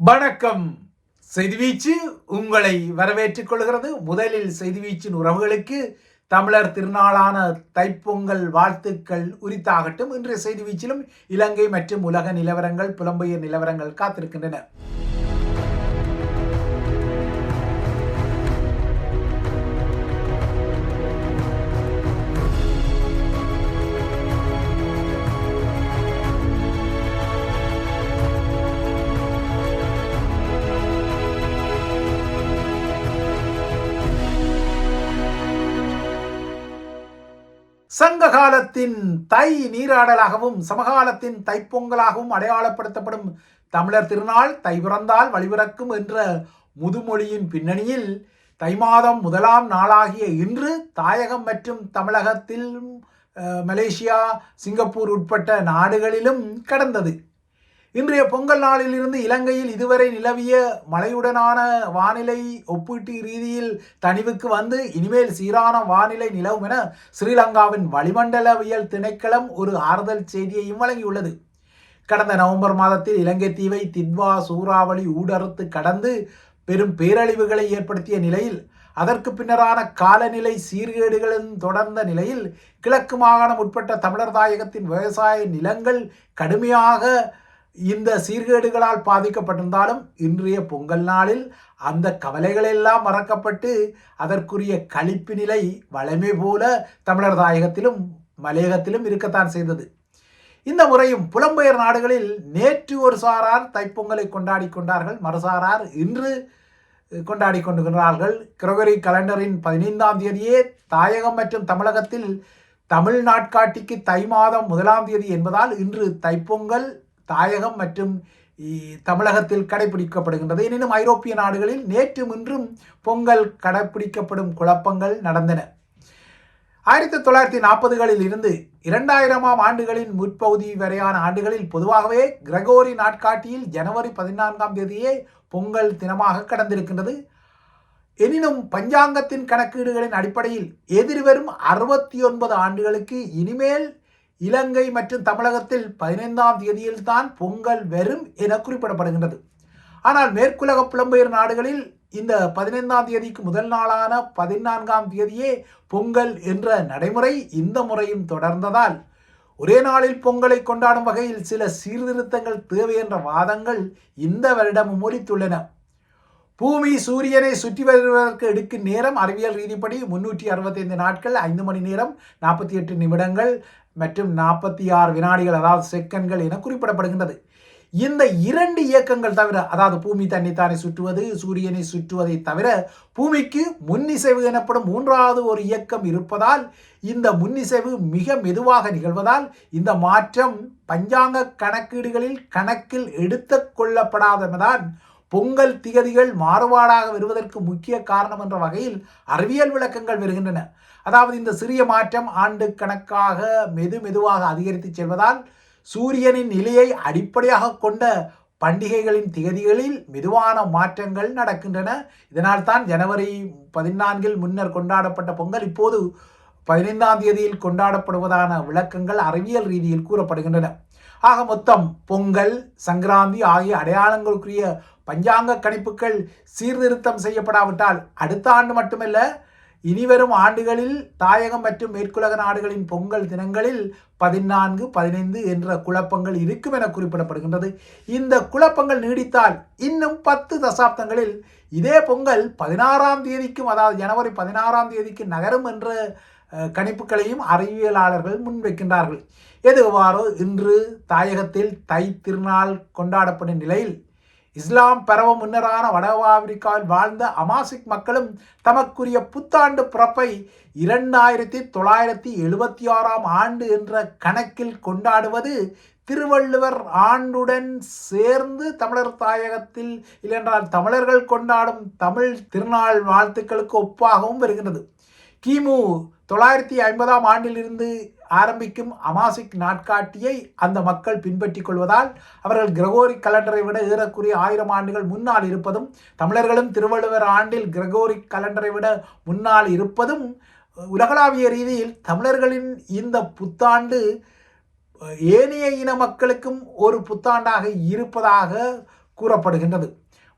வணக்கம். செய்திவீச்சு உங்களை வரவேற்றுக் கொள்கிறது. முதலில் செய்திவீச்சின் உறவுகளுக்கு தமிழர் திருநாளான தைப்பொங்கல் வாழ்த்துக்கள் உரித்தாகட்டும். இன்றைய செய்திவீச்சிலும் இலங்கை மற்றும் உலக நிலவரங்கள் புலம்பெயர் நிலவரங்கள் காத்திருக்கின்றன. சங்க காலத்தின் தை நீராடலாகவும் சமகாலத்தின் தைப்பொங்கலாகவும் அடையாளப்படுத்தப்படும் தமிழர் திருநாள் தை பிறந்தால் வழிபிறக்கும் என்ற முதுமொழியின் பின்னணியில் தை மாதம் முதலாம் நாளாகிய இன்று தாயகம் மற்றும் தமிழகத்தில் மலேசியா சிங்கப்பூர் உட்பட்ட நாடுகளிலும் கடந்தது. இன்றைய பொங்கல் நாளிலிருந்து இலங்கையில் இதுவரை நிலவிய மழையுடனான வானிலை ஒப்பீட்டு ரீதியில் தணிவுக்கு வந்து இனிமேல் சீரான வானிலை நிலவும் என ஸ்ரீலங்காவின் வளிமண்டலவியல் திணைக்களம் ஒரு ஆறுதல் செய்தியையும் வழங்கியுள்ளது. கடந்த நவம்பர் மாதத்தில் இலங்கை தீவை தித்வா சூறாவளி ஊடறுத்து கடந்து பெரும் பேரழிவுகளை ஏற்படுத்திய நிலையில் அதற்கு பின்னரான காலநிலை சீர்கேடுகளும் தொடர்ந்த நிலையில் கிழக்கு மாகாணம் உட்பட்ட தமிழர் தாயகத்தின் விவசாய நிலங்கள் கடுமையாக இந்த சீர்கேடுகளால் பாதிக்கப்பட்டிருந்தாலும் இன்றைய பொங்கல் நாளில் அந்த கவலைகளெல்லாம் மறக்கப்பட்டு அதற்குரிய களிப்பு நிலை வளமை போல தமிழர் தாயகத்திலும் மலையகத்திலும் இருக்கத்தான் செய்தது. இந்த முறையும் புலம்பெயர் நாடுகளில் நேற்று ஒரு சாரார் தைப்பொங்கலை கொண்டாடி கொண்டார்கள். மறுசாரார் இன்று கொண்டாடி கொண்டுகிறார்கள் கிரகரி கலண்டரின் பதினைந்தாம் தேதியே தாயகம் மற்றும் தமிழகத்தில் தமிழ் நாட்காட்டிக்கு தை மாதம் முதலாம் தேதி என்பதால் இன்று தைப்பொங்கல் தாயகம் மற்றும் தமிழகத்தில் கடைபிடிக்கப்படுகின்றது. எனினும் ஐரோப்பிய நாடுகளில் நேற்றும் இன்றும் பொங்கல் கடைபிடிக்கப்படும் குழப்பங்கள் நடந்தன. ஆயிரத்தி தொள்ளாயிரத்தி நாற்பதுகளில் இருந்து இரண்டாயிரமாம் ஆண்டுகளின் முற்பகுதி வரையான ஆண்டுகளில் பொதுவாகவே கிரகோரி நாட்காட்டியில் ஜனவரி பதினான்காம் தேதியே பொங்கல் தினமாக கடந்திருக்கின்றது. எனினும் பஞ்சாங்கத்தின் கணக்கீடுகளின் அடிப்படையில் எதிர்வரும் அறுபத்தி ஒன்பது ஆண்டுகளுக்கு இனிமேல் இலங்கை மற்றும் தமிழகத்தில் பதினைந்தாம் தேதியில்தான் பொங்கல் வரும் என குறிப்பிடப்படுகின்றது. ஆனால் மேற்குலக புலம்பெயர் நாடுகளில் இந்த பதினைந்தாம் தேதிக்கு முதல் நாளான பதினான்காம் தேதியே பொங்கல் என்ற நடைமுறை இந்த முறையும் தொடர்ந்ததால் ஒரே நாளில் பொங்கலை கொண்டாடும் வகையில் சில சீர்திருத்தங்கள் தேவை என்ற வாதங்கள் இந்த வருடமும் ஒலித்துள்ளன. பூமி சூரியனை சுற்றி வருவதற்கு எடுக்கும் நேரம் அறிவியல் ரீதிப்படி முன்னூற்றி அறுபத்தைந்து நாட்கள் ஐந்து மணி நேரம் நாற்பத்தி எட்டு நிமிடங்கள் மற்றும் நாற்பத்தி ஆறு வினாடிகள் அதாவது செகண்ட்கள் என குறிப்பிடப்படுகின்றது. இந்த இரண்டு இயக்கங்கள் தவிர அதாவது பூமி தன்னைத்தானே சுற்றுவது சூரியனை சுற்றுவதை தவிர பூமிக்கு முன்னிசைவு எனப்படும் மூன்றாவது ஒரு இயக்கம் இருப்பதால் இந்த முன்னிசைவு மிக மெதுவாக நிகழ்வதால் இந்த மாற்றம் பஞ்சாங்க கணக்கீடுகளில் கணக்கில் எடுத்து கொள்ளப்படாததான் பொங்கல் திகதிகள் மாறுபாடாக வருவதற்கு முக்கிய காரணம் என்ற வகையில் அறிவியல் விளக்கங்கள் வருகின்றன. அதாவது இந்த சிறிய மாற்றம் ஆண்டு கணக்காக மெது மெதுவாக அதிகரித்து செல்வதால் சூரியனின் நிலையை அடிப்படையாக கொண்ட பண்டிகைகளின் திகதிகளில் மெதுவான மாற்றங்கள் நடக்கின்றன. இதனால் தான் ஜனவரி பதினான்கில் முன்னர் கொண்டாடப்பட்ட பொங்கல் இப்போது பதினைந்தாம் தேதியில் கொண்டாடப்படுவதான விளக்கங்கள் அறிவியல் ரீதியில் கூறப்படுகின்றன. ஆக மொத்தம் பொங்கல் சங்கராந்தி ஆகிய அடையாளங்களுக்குரிய பஞ்சாங்க கணிப்புகள் சீர்திருத்தம் செய்யப்படாவிட்டால் அடுத்த ஆண்டு மட்டுமல்ல இனிவரும் ஆண்டுகளில் தாயகம் மற்றும் மேற்குலக நாடுகளின் பொங்கல் தினங்களில் பதினான்கு பதினைந்து என்ற குழப்பங்கள் இருக்கும் என குறிப்பிடப்படுகின்றது. இந்த குழப்பங்கள் நீடித்தால் இன்னும் பத்து தசாப்தங்களில் இதே பொங்கல் பதினாறாம் தேதிக்கும் அதாவது ஜனவரி பதினாறாம் தேதிக்கு நகரும் என்ற கணிப்புகளையும் அறிவியலாளர்கள் முன்வைக்கின்றார்கள். எதுவாறோ இன்று தாயகத்தில் தை திருநாள் கொண்டாடப்படும் நிலையில் இஸ்லாம் பரவ முன்னரான வட ஆப்பிரிக்காவில் வாழ்ந்த அமாசிக் மக்களும் தமக்குரிய புத்தாண்டு பிறப்பை இரண்டாயிரத்தி தொள்ளாயிரத்தி எழுபத்தி ஆறாம் ஆண்டு என்ற கணக்கில் கொண்டாடுவது திருவள்ளுவர் ஆண்டுடன் சேர்ந்து தமிழர் தாயகத்தில் இல்லையென்றால் தமிழர்கள் கொண்டாடும் தமிழ் திருநாள் வாழ்த்துக்களுக்கு ஒப்பாகவும் வருகின்றது. கிமு தொள்ளாயிரத்தி ஐம்பதாம் ஆண்டிலிருந்து ஆரம்பிக்கும் அமாசிக் நாட்காட்டியை அந்த மக்கள் பின்பற்றிக் கொள்வதால் அவர்கள் கிரகோரி கலண்டரை விட ஏறக்குறைய ஆயிரம் ஆண்டுகள் முன்னால் இருப்பதும் தமிழர்களும் திருவள்ளுவர் ஆண்டில் கிரகோரி கலண்டரை விட முன்னால் இருப்பதும் உலகளாவிய ரீதியில் தமிழர்களின் இந்த புத்தாண்டு ஏனைய இன மக்களுக்கும் ஒரு புத்தாண்டாக இருப்பதாக கூறப்படுகின்றது.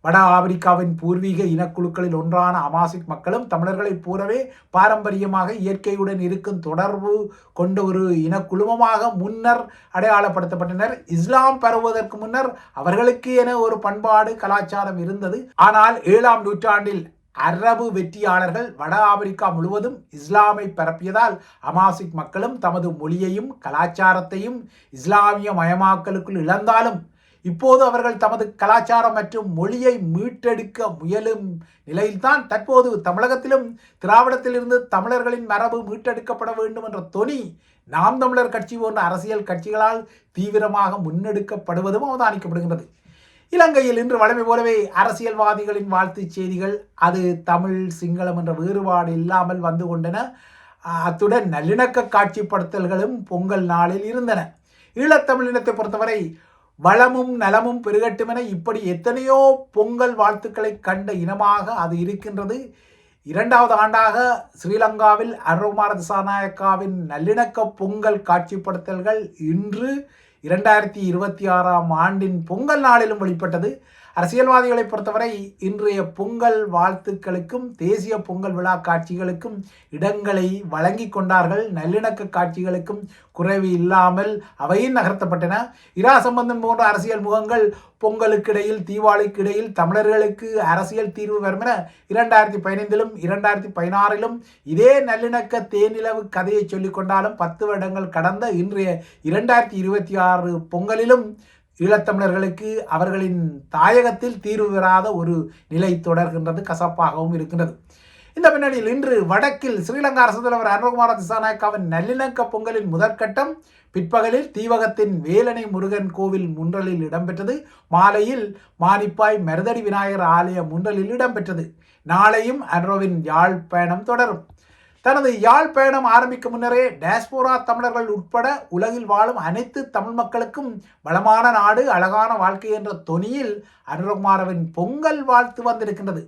வட ஆப்பிரிக்காவின் பூர்வீக இனக்குழுக்களில் ஒன்றான அமாசிக் மக்களும் தமிழர்களைப் போலவே பாரம்பரியமாக இயற்கையுடன் இருக்கும் தொடர்பு கொண்ட ஒரு இனக்குழுமமாக முன்னர் அடையாளப்படுத்தப்பட்டனர். இஸ்லாம் பரவுவதற்கு முன்னர் அவர்களுக்கு என ஒரு பண்பாடு கலாச்சாரம் இருந்தது. ஆனால் ஏழாம் நூற்றாண்டில் அரபு வெற்றியாளர்கள் வட ஆப்பிரிக்கா முழுவதும் இஸ்லாமை பரப்பியதால் அமாசிக் மக்களும் தமது மொழியையும் கலாச்சாரத்தையும் இஸ்லாமிய மயமாக்கலுக்குள் இழந்தாலும் இப்போது அவர்கள் தமது கலாச்சாரம் மற்றும் மொழியை மீட்டெடுக்க முயலும் நிலையில்தான் தற்போது தமிழகத்திலும் திராவிடத்திலிருந்து தமிழர்களின் மரபு மீட்டெடுக்கப்பட வேண்டும் என்ற தொனி நாம் தமிழர் கட்சி போன்ற அரசியல் கட்சிகளால் தீவிரமாக முன்னெடுக்கப்படுவதும் அவதானிக்கப்படுகின்றது. இலங்கையில் இன்று வழமை போலவே அரசியல்வாதிகளின் வாழ்த்துச் செய்திகள் அது தமிழ் சிங்களம் என்ற வேறுபாடு இல்லாமல் வந்து கொண்டன. அத்துடன் நல்லிணக்க காட்சிப்படுத்தல்களும் பொங்கல் நாளில் இருந்தன. ஈழத்தமிழினத்தை பொறுத்தவரை வளமும் நலமும் பெருகட்டுமென இப்படி எத்தனையோ பொங்கல் வாழ்த்துக்களை கண்ட இனமாக அது இருக்கின்றது. இரண்டாவது ஆண்டாக ஸ்ரீலங்காவில் அருகுமார திசாநாயக்காவின் நல்லிணக்க பொங்கல் காட்சிப்படுத்தல்கள் இன்று இரண்டாயிரத்தி இருபத்தி ஆறாம் ஆண்டின் பொங்கல் நாளிலும் வெளிப்பட்டது. அரசியல்வாதிகளை பொறுத்தவரை இன்றைய பொங்கல் வாழ்த்துக்களுக்கும் தேசிய பொங்கல் விழா காட்சிகளுக்கும் இடங்களை வழங்கி கொண்டார்கள். நல்லிணக்க காட்சிகளுக்கும் குறைவு இல்லாமல் அவையும் நகர்த்தப்பட்டன. இரா சம்பந்தம் போன்ற அரசியல் முகங்கள் பொங்கலுக்கு இடையில் தீபாவளிக்கு இடையில் தமிழர்களுக்கு அரசியல் தீர்வு வரும் என இரண்டாயிரத்தி பதினைந்திலும் இரண்டாயிரத்தி பதினாறிலும் இதே நல்லிணக்க தேனிலவு கதையை சொல்லிக்கொண்டாலும் பத்து வருடங்கள் கடந்த இன்றைய இரண்டாயிரத்தி இருபத்தி ஆறு பொங்கலிலும் ஈழத்தமிழர்களுக்கு அவர்களின் தாயகத்தில் தீர்வு பெறாத ஒரு நிலை தொடர்கின்றது கசப்பாகவும் இருக்கின்றது. இந்த பின்னணியில் இன்று வடக்கில் ஸ்ரீலங்கா அரசு தலைவர் அனுகுமார திசாநாயக்காவின் நல்லிணக்க பொங்கலின் முதற்கட்டம் பிற்பகலில் தீவகத்தின் வேலனை முருகன் கோவில் முன்றலில் இடம்பெற்றது. மாலையில் மானிப்பாய் மருதடி விநாயகர் ஆலய முன்றலில் இடம்பெற்றது. நாளையும் அன்ரோவின் யாழ்ப்பாணம் தொடரும். தனது யாழ் பயணம் ஆரம்பிக்கும் முன்னரே டேஸ்போரா தமிழர்கள் உட்பட உலகில் வாழும் அனைத்து தமிழ் மக்களுக்கும் வளமான நாடு அழகான வாழ்க்கை என்ற தொனியில் அனுரகுமாரவின் பொங்கல் வாழ்த்து வந்திருக்கின்றது.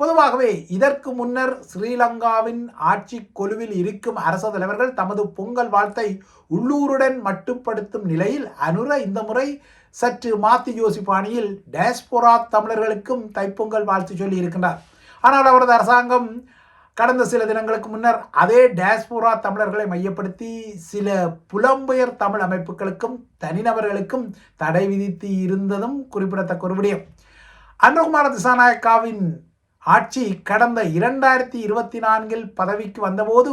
பொதுவாகவே இதற்கு முன்னர் ஸ்ரீலங்காவின் ஆட்சி கொலுவில் இருக்கும் அரச தலைவர்கள் தமது பொங்கல் வாழ்த்தை உள்ளூருடன் மட்டுப்படுத்தும் நிலையில் அனுர இந்த முறை சற்று மாத்தி யோசிப்பாணியில் டேஸ்போரா தமிழர்களுக்கும் தைப்பொங்கல் வாழ்த்து சொல்லி இருக்கின்றார் ஆனால் அவரது அரசாங்கம் கடந்த சில தினங்களுக்கு முன்னர் அதே டேஸ்போரா தமிழர்களை மையப்படுத்தி சில புலம்பெயர் தமிழ் அமைப்புகளுக்கும் தனிநபர்களுக்கும் தடை விதித்து இருந்ததும் குறிப்பிடத்தக்க ஒரு விடயம். அன்றகுமார திசாநாயக்காவின் ஆட்சி கடந்த இரண்டாயிரத்தி இருபத்தி நான்கில் பதவிக்கு வந்தபோது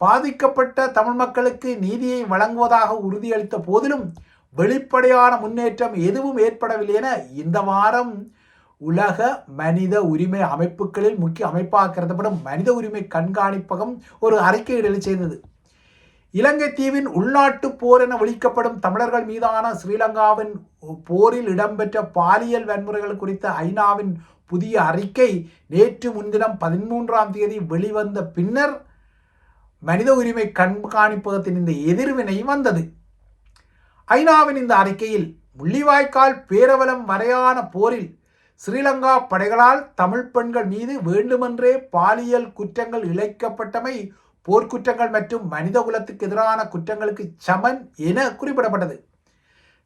பாதிக்கப்பட்ட தமிழ் மக்களுக்கு நீதியை வழங்குவதாக உறுதியளித்த போதிலும் வெளிப்படையான முன்னேற்றம் எதுவும் ஏற்படவில்லை என இந்த வாரம் உலக மனித உரிமை அமைப்புகளில் முக்கிய அமைப்பாக கருதப்படும் மனித உரிமை கண்காணிப்பகம் ஒரு அறிக்கையிடல் செய்தது. இலங்கை தீவின் உள்நாட்டு போர் என ஒழிக்கப்படும் தமிழர்கள் மீதான ஸ்ரீலங்காவின் போரில் இடம்பெற்ற பாலியல் வன்முறைகள் குறித்த ஐநாவின் புதிய அறிக்கை நேற்று முன்தினம் பதிமூன்றாம் தேதி வெளிவந்த பின்னர் மனித உரிமை கண்காணிப்பகத்தின் இந்த எதிர்வினை வந்தது. ஐநாவின் இந்த அறிக்கையில் முள்ளிவாய்க்கால் பேரவலம் வரையான போரில் ஸ்ரீலங்கா படைகளால் தமிழ் பெண்கள் மீது வேண்டுமென்றே பாலியல் குற்றங்கள் இழைக்கப்பட்டமை போர்க்குற்றங்கள் மற்றும் மனித குலத்துக்கு எதிரான குற்றங்களுக்கு சமன் என குறிப்பிடப்பட்டது.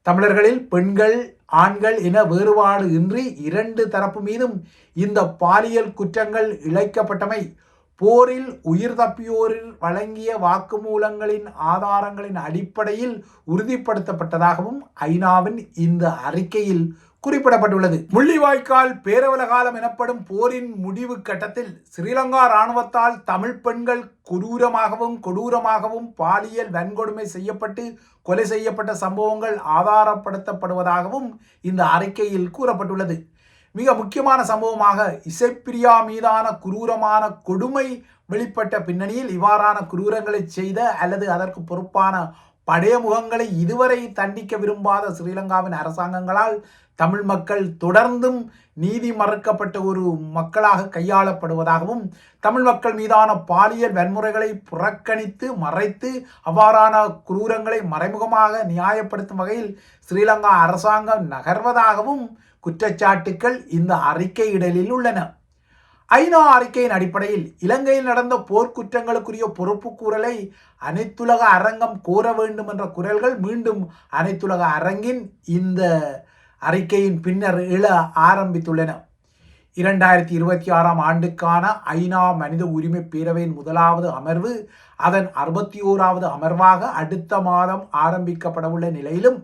தமிழர்களில் பெண்கள் ஆண்கள் என வேறுபாடு இன்றி இரண்டு தரப்பு மீதும் இந்த பாலியல் குற்றங்கள் இழைக்கப்பட்டமை போரில் உயிர் தப்பியோரில் வழங்கிய வாக்குமூலங்களின் ஆதாரங்களின் அடிப்படையில் உறுதிப்படுத்தப்பட்டதாகவும் ஐநாவின் இந்த அறிக்கையில் குறிப்பிடப்பட்டுள்ளது. முள்ளிவாய்க்கால் பேரவல காலம் எனப்படும் போரின் முடிவு கட்டத்தில் ஸ்ரீலங்கா இராணுவத்தால் தமிழ் பெண்கள் கொடூரமாகவும் கொடூரமாகவும் பாலியல் வன்கொடுமை செய்யப்பட்டு கொலை செய்யப்பட்ட சம்பவங்கள் ஆதாரப்படுத்தப்படுவதாகவும் இந்த அறிக்கையில் கூறப்பட்டுள்ளது. மிக முக்கியமான சம்பவமாக இசைப்பிரியா மீதான குரூரமான கொடுமை வெளிப்பட்ட பின்னணியில் இவ்வாறான குரூரங்களை செய்த அல்லது அதற்கு பொறுப்பான படைய முகங்களை இதுவரை தண்டிக்க விரும்பாத ஸ்ரீலங்காவின் அரசாங்கங்களால் தமிழ் மக்கள் தொடர்ந்தும் நீதி மறுக்கப்பட்ட ஒரு மக்களாக கையாளப்படுவதாகவும் தமிழ் மக்கள் மீதான பாலியல் வன்முறைகளை புறக்கணித்து மறைத்து அவ்வாறான குரூரங்களை மறைமுகமாக நியாயப்படுத்தும் வகையில் ஸ்ரீலங்கா அரசாங்கம் நகர்வதாகவும் குற்றச்சாட்டுக்கள் இந்த அறிக்கையிடலில் உள்ளன. ஐநா அறிக்கையின் அடிப்படையில் இலங்கையில் நடந்த போர்க்குற்றங்களுக்குரிய பொறுப்பு கூறலை அனைத்துலக அரங்கம் கோர வேண்டும் என்ற குரல்கள் மீண்டும் அனைத்துலக அரங்கின் இந்த அறிக்கையின் பின்னர் எழ ஆரம்பித்துள்ளன. இரண்டாயிரத்தி இருபத்தி ஆறாம் ஆண்டுக்கான ஐநா மனித உரிமை பேரவையின் முதலாவது அமர்வு அதன் அறுபத்தி ஓராவது அமர்வாக அடுத்த மாதம் ஆரம்பிக்கப்படவுள்ள நிலையிலும்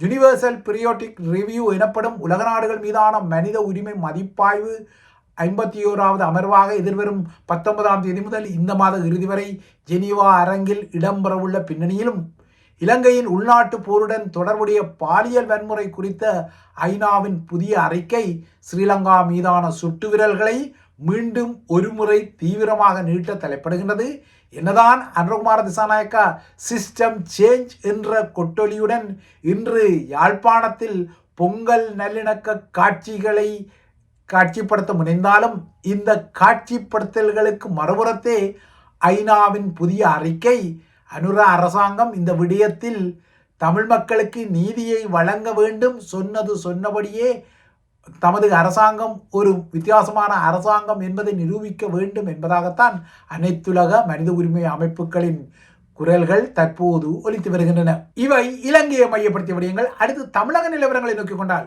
யுனிவர்சல் பீரியோட்டிக் ரிவ்யூ எனப்படும் உலக நாடுகள் மீதான மனித உரிமை மதிப்பாய்வு ஐம்பத்தி ஓராவது அமர்வாக எதிர்வரும் பத்தொன்பதாம் தேதி முதல் இந்த மாத இறுதி வரை ஜெனீவா அரங்கில் இடம்பெறவுள்ள பின்னணியிலும் இலங்கையின் உள்நாட்டு போருடன் தொடர்புடைய பாலியல் வன்முறை குறித்த ஐநாவின் புதிய அறிக்கை ஸ்ரீலங்கா மீதான சுட்டு விரல்களை மீண்டும் ஒருமுறை தீவிரமாக நீட்ட தலைப்படுகின்றது. என்னதான் அன்றகுமார திசாநாயக்கா சிஸ்டம் சேஞ்ச் என்ற கொட்டொலியுடன் இன்று யாழ்ப்பாணத்தில் பொங்கல் நல்லிணக்க காட்சிகளை காட்சிப்படுத்த முனைந்தாலும் இந்த காட்சிப்படுத்தல்களுக்கு மறுபுறத்தே ஐநாவின் புதிய அறிக்கை அனுர அரசாங்கம் இந்த விடயத்தில் தமிழ் மக்களுக்கு நீதியை வழங்க வேண்டும். சொன்னது சொன்னபடியே தமது அரசாங்கம் ஒரு வித்தியாசமான அரசாங்கம் என்பதை நிரூபிக்க வேண்டும் என்பதாகத்தான் அனைத்துலக மனித உரிமை அமைப்புகளின் குரல்கள் தற்போது ஒலித்து வருகின்றன. இவை இலங்கையை மையப்படுத்திய விடயங்கள். அடுத்து தமிழக நிலவரங்களை நோக்கிக் கொண்டால்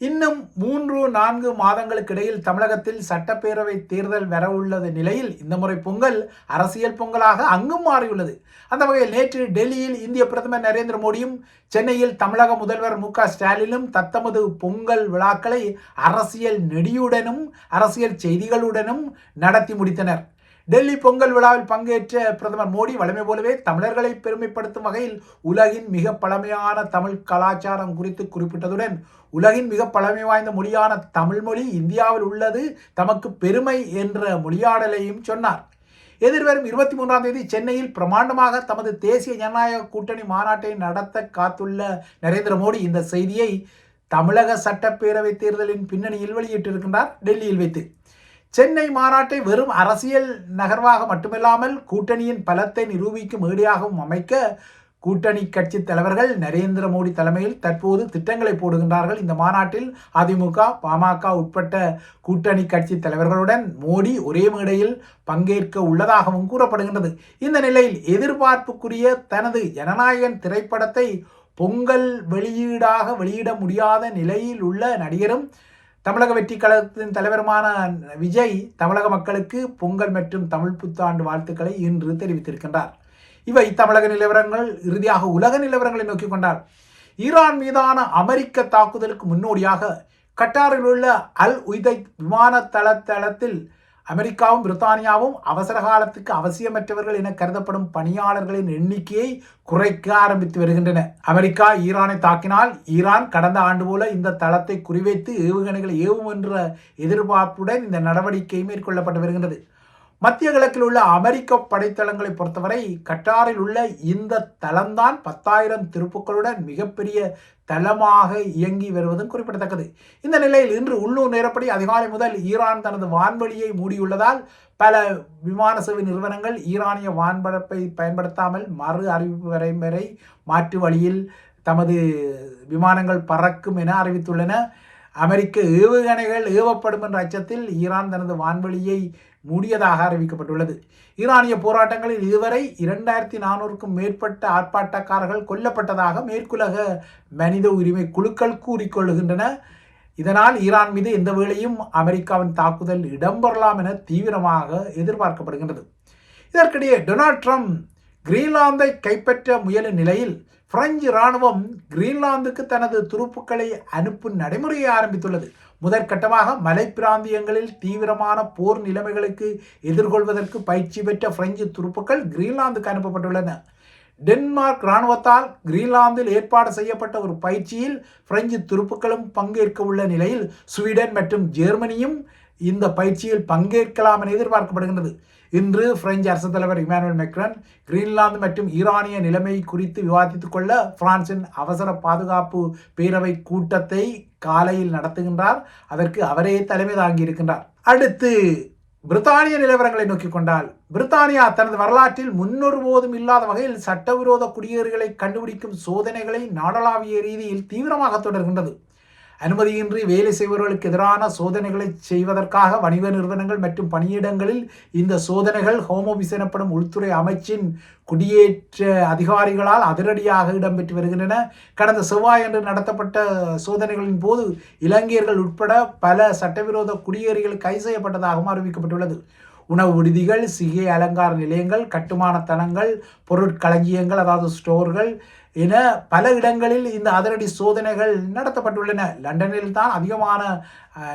இன்னும் மூன்று நான்கு மாதங்களுக்கு இடையில் தமிழகத்தில் சட்டப்பேரவை தேர்தல் வரவுள்ளது நிலையில் இந்த முறை பொங்கல் அரசியல் பொங்கலாக அங்கும் மாறியுள்ளது. அந்த வகையில் நேற்று டெல்லியில் இந்திய பிரதமர் நரேந்திர மோடியும் சென்னையில் தமிழக முதல்வர் மு ஸ்டாலினும் தத்தமது பொங்கல் விழாக்களை அரசியல் நெடியுடனும் அரசியல் செய்திகளுடனும் நடத்தி முடித்தனர். டெல்லி பொங்கல் விழாவில் பங்கேற்ற பிரதமர் மோடி வளமை போலவே தமிழர்களை பெருமைப்படுத்தும் வகையில் உலகின் மிக பழமையான தமிழ் கலாச்சாரம் குறித்து குறிப்பிட்டதுடன் உலகின் மிக பழமை வாய்ந்த மொழியான தமிழ் மொழி இந்தியாவில் உள்ளது. தமக்கு பெருமை என்ற மொழியாடலையும் சொன்னார். எதிர்வரும் இருபத்தி மூன்றாம் தேதி சென்னையில் பிரமாண்டமாக தமது தேசிய ஜனநாயக கூட்டணி மாநாட்டை நடத்த காத்துள்ள நரேந்திர மோடி இந்த செய்தியை தமிழக சட்டப்பேரவை தேர்தலின் பின்னணியில் வெளியிட்டிருக்கின்றார் டெல்லியில் வைத்து. சென்னை மாநாட்டை வெறும் அரசியல் நகர்வாக மட்டுமில்லாமல் கூட்டணியின் பலத்தை நிரூபிக்கும் ஏடியாகவும் அமைக்க கூட்டணி கட்சி தலைவர்கள் நரேந்திர மோடி தலைமையில் தற்போது திட்டங்களை போடுகின்றார்கள். இந்த மாநாட்டில் அதிமுக பாமக உட்பட்ட கூட்டணி கட்சி தலைவர்களுடன் மோடி ஒரே மேடையில் பங்கேற்க உள்ளதாகவும் கூறப்படுகின்றது. இந்த நிலையில் எதிர்பார்ப்புக்குரிய தனது ஜனநாயகன் திரைப்படத்தை பொங்கல் வெளியீடாக வெளியிட முடியாத நிலையில் உள்ள நடிகரும் தமிழக வெற்றி கழகத்தின் தலைவருமான விஜய் தமிழக மக்களுக்கு பொங்கல் மற்றும் தமிழ் புத்தாண்டு வாழ்த்துக்களை இன்று தெரிவித்திருக்கின்றார். இவை தமிழக நிலவரங்கள் இறுதியாக உலக நிலவரங்களை நோக்கி கொண்டார். ஈரான் மீதான அமெரிக்க தாக்குதலுக்கு முன்னோடியாக கட்டாரில் உள்ள அல் உய்தை விமான தளத்தளத்தில் அமெரிக்காவும் பிரித்தானியாவும் அவசர காலத்துக்கு அவசியமற்றவர்கள் என கருதப்படும் பணியாளர்களின் எண்ணிக்கையை குறைக்க ஆரம்பித்து வருகின்றன. அமெரிக்கா ஈரானை தாக்கினால் ஈரான் கடந்த ஆண்டு போல இந்த தளத்தை குறிவைத்து ஏவுகணைகளை ஏவும் என்ற எதிர்பார்ப்புடன் இந்த நடவடிக்கை மேற்கொள்ளப்பட்டு வருகின்றது. மத்திய கிழக்கில் உள்ள அமெரிக்க படைத்தளங்களை பொறுத்தவரை கட்டாரில் உள்ள இந்த தளம்தான் பத்தாயிரம் திருப்புக்களுடன் மிகப்பெரிய தளமாக இயங்கி வருவதும் குறிப்பிடத்தக்கது. இந்த நிலையில் இன்று உள்ளூர் நேரப்படி அதிகாலை முதல் ஈரான் தனது வான்வெளியை மூடியுள்ளதால் பல விமான சேவை நிறுவனங்கள் ஈரானிய வான்பரப்பை பயன்படுத்தாமல் மறு அறிவிப்பு வரை வரை மாற்று வழியில் தமது விமானங்கள் பறக்கும் என அறிவித்துள்ளன. அமெரிக்க ஏவுகணைகள் ஏவப்படும் என்ற அச்சத்தில் ஈரான் தனது வான்வெளியை மூடியதாக அறிவிக்கப்பட்டுள்ளது. ஈரானிய போராட்டங்களில் இதுவரை இரண்டாயிரத்தி நானூறுக்கும் மேற்பட்ட ஆர்ப்பாட்டக்காரர்கள் கொல்லப்பட்டதாக மேற்குலக மனித உரிமை குழுக்கள் கூறிக்கொள்கின்றன இதனால் ஈரான் மீது எந்த வேளையும் அமெரிக்காவின் தாக்குதல் இடம்பெறலாம் என தீவிரமாக எதிர்பார்க்கப்படுகின்றது. இதற்கிடையே டொனால்ட் ட்ரம்ப் கிரீன்லாந்தை கைப்பற்ற முயலும் நிலையில் பிரெஞ்சு இராணுவம் கிரீன்லாந்துக்கு தனது துருப்புக்களை அனுப்பும் நடைமுறையை ஆரம்பித்துள்ளது. முதற்கட்டமாக மலை பிராந்தியங்களில் தீவிரமான போர் நிலைமைகளுக்கு எதிர்கொள்வதற்கு பயிற்சி பெற்ற பிரெஞ்சு துருப்புக்கள் கிரீன்லாந்துக்கு அனுப்பப்பட்டுள்ளன. டென்மார்க் இராணுவத்தால் கிரீன்லாந்தில் ஏற்பாடு செய்யப்பட்ட ஒரு பயிற்சியில் பிரெஞ்சு துருப்புக்களும் பங்கேற்க உள்ள நிலையில் ஸ்வீடன் மற்றும் ஜெர்மனியும் இந்த பயிற்சியில் பங்கேற்கலாம் என எதிர்பார்க்கப்படுகின்றது. இன்று பிரெஞ்சு அரசு தலைவர் இமானுவல் மெக்ரன் கிரீன்லாந்து மற்றும் ஈரானிய நிலைமை குறித்து விவாதித்துக் கொள்ள பிரான்சின் அவசர பாதுகாப்பு பேரவை கூட்டத்தை காலையில் நடத்துகின்றார். அதற்கு அவரே தலைமை தாங்கியிருக்கின்றார் அடுத்து பிரித்தானிய நிலவரங்களை நோக்கிக் கொண்டால் பிரித்தானியா தனது வரலாற்றில் முன்னொருபோதும் இல்லாத வகையில் சட்டவிரோத குடியேறுகளை கண்டுபிடிக்கும் சோதனைகளை நாடளாவிய ரீதியில் தீவிரமாக தொடர்கின்றது. அனுமதியின்றி வேலை செய்பவர்களுக்கு எதிரான சோதனைகளை செய்வதற்காக வணிக நிறுவனங்கள் மற்றும் பணியிடங்களில் இந்த சோதனைகள் ஹோம் ஆஃபீஸ் எனப்படும் உள்துறை அமைச்சின் குடியேற்ற அதிகாரிகளால் அதிரடியாக இடம்பெற்று வருகின்றன. கடந்த செவ்வாயன்று நடத்தப்பட்ட சோதனைகளின் போது இலங்கையர்கள் உட்பட பல சட்டவிரோத குடியேறிகள் கைது செய்யப்பட்டதாகவும் அறிவிக்கப்பட்டுள்ளது. உணவு விடுதிகள் சிகை அலங்கார நிலையங்கள் கட்டுமான தளங்கள் பொருட்களஞ்சியங்கள் அதாவது ஸ்டோர்கள் என பல இடங்களில் இந்த அதிரடி சோதனைகள் நடத்தப்பட்டுள்ளன. லண்டனில் தான் அதிகமான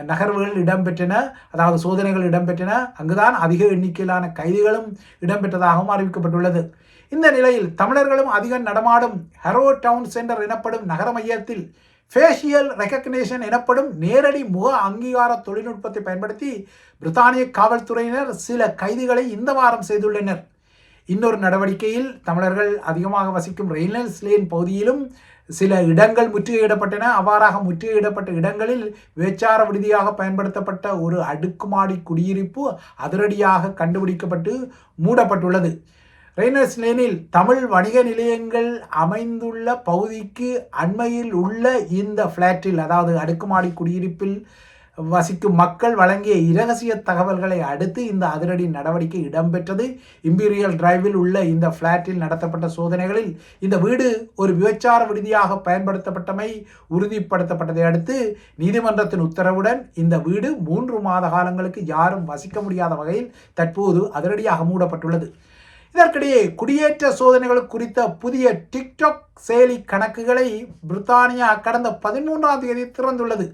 நகர்வுகள் இடம்பெற்றன. அதாவது சோதனைகள் இடம்பெற்றன. அங்குதான் அதிக எண்ணிக்கையிலான கைதிகளும் இடம்பெற்றதாகவும் அறிவிக்கப்பட்டுள்ளது. இந்த நிலையில் தமிழர்களும் அதிகம் நடமாடும் ஹெரோ டவுன் சென்டர் எனப்படும் நகர மையத்தில் ஃபேஷியல் ரெக்கக்னேஷன் எனப்படும் நேரடி முக அங்கீகார தொழில்நுட்பத்தை பயன்படுத்தி பிரித்தானிய காவல்துறையினர் சில கைதிகளை இந்த வாரம் செய்துள்ளனர். இன்னொரு நடவடிக்கையில் தமிழர்கள் அதிகமாக வசிக்கும் ரெயில்ஸ் லேன் பகுதியிலும் சில இடங்கள் முற்றுகையிடப்பட்டன. அவ்வாறாக முற்றுகையிடப்பட்ட இடங்களில் வேச்சார விடுதியாக பயன்படுத்தப்பட்ட ஒரு அடுக்குமாடி குடியிருப்பு அதிரடியாக கண்டுபிடிக்கப்பட்டு மூடப்பட்டுள்ளது. ரெய்னர்ஸ் லேனில் தமிழ் வணிக நிலையங்கள் அமைந்துள்ள பகுதிக்கு அண்மையில் உள்ள இந்த ஃப்ளாட்டில் அதாவது அடுக்குமாடி குடியிருப்பில் வசிக்கும் மக்கள் வழங்கிய இரகசிய தகவல்களை அடுத்து இந்த அதிரடி நடவடிக்கை இடம்பெற்றது. இம்பீரியல் டிரைவில் உள்ள இந்த பிளாட்டில் நடத்தப்பட்ட சோதனைகளில் இந்த வீடு ஒரு விபச்சார விடுதியாக பயன்படுத்தப்பட்டமை உறுதிப்படுத்தப்பட்டதை அடுத்து நீதிமன்றத்தின் உத்தரவுடன் இந்த வீடு மூன்று மாத காலங்களுக்கு யாரும் வசிக்க முடியாத வகையில் தற்போது அதிரடியாக மூடப்பட்டுள்ளது. இதற்கிடையே குடியேற்ற சோதனைகள் குறித்த புதிய டிக்டாக் செயலி கணக்குகளை பிரித்தானியா கடந்த பதிமூன்றாம் தேதி திறந்துள்ளது.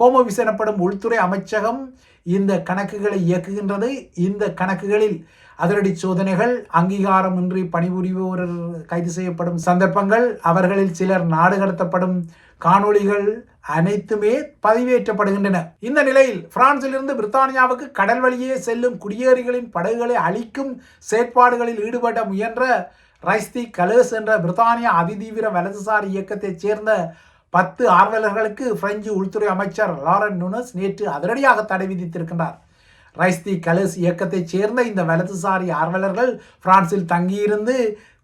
ஹோமோவிஸ் எனப்படும் உள்துறை அமைச்சகம் இந்த கணக்குகளை இயக்குகின்றது. இந்த கணக்குகளில் அதிரடி சோதனைகள் அங்கீகாரமின்றி பணிபுரிபவர் கைது செய்யப்படும் சந்தர்ப்பங்கள் அவர்களில் சிலர் நாடு கடத்தப்படும் காணொளிகள் அனைத்துமே பதிவேற்றப்படுகின்றன. இந்த நிலையில் பிரான்சிலிருந்து பிரித்தானியாவுக்கு கடல் வழியே செல்லும் குடியேறிகளின் படகுகளை அழிக்கும் செயற்பாடுகளில் ஈடுபட முயன்ற ரைஸ்தி கலேஸ் என்ற பிரித்தானியா அதிதீவிர வலதுசாரி இயக்கத்தைச் சேர்ந்த பத்து ஆர்வலர்களுக்கு பிரெஞ்சு உள்துறை அமைச்சர் லாரன் நுனஸ் நேற்று அதிரடியாக தடை விதித்திருக்கின்றார். ரைஸ்தி கலஸ் இயக்கத்தைச் சேர்ந்த இந்த வலதுசாரி ஆர்வலர்கள் பிரான்சில் தங்கியிருந்து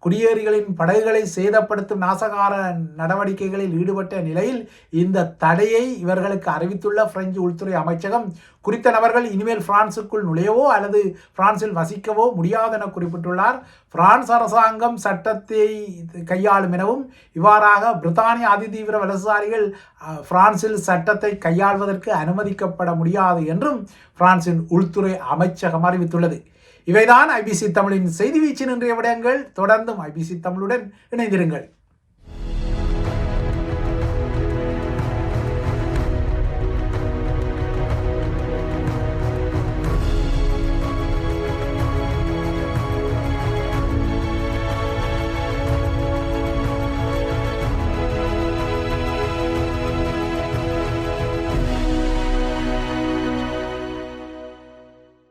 குடியேறிகளின் படகுகளை சேதப்படுத்தும் நாசகார நடவடிக்கைகளில் ஈடுபட்ட நிலையில் இந்த தடையை இவர்களுக்கு அறிவித்துள்ள பிரெஞ்சு உள்துறை அமைச்சகம் குறித்த நபர்கள் இனிமேல் பிரான்சுக்குள் நுழையவோ அல்லது பிரான்சில் வசிக்கவோ முடியாது என குறிப்பிட்டுள்ளார். பிரான்ஸ் அரசாங்கம் சட்டத்தை கையாளும் எனவும் இவ்வாறாக பிரித்தானிய அதிதீவிர வலதுசாரிகள் பிரான்சில் சட்டத்தை கையாள்வதற்கு அனுமதிக்கப்பட முடியாது என்றும் பிரான்சின் உள்துறை அமைச்சகம் அறிவித்துள்ளது. இவைதான் ஐபிசி தமிழின் செய்தி வீச்சின் இன்றைய விடயங்கள். தொடர்ந்தும் ஐபிசி தமிழுடன் இணைந்திருங்கள்.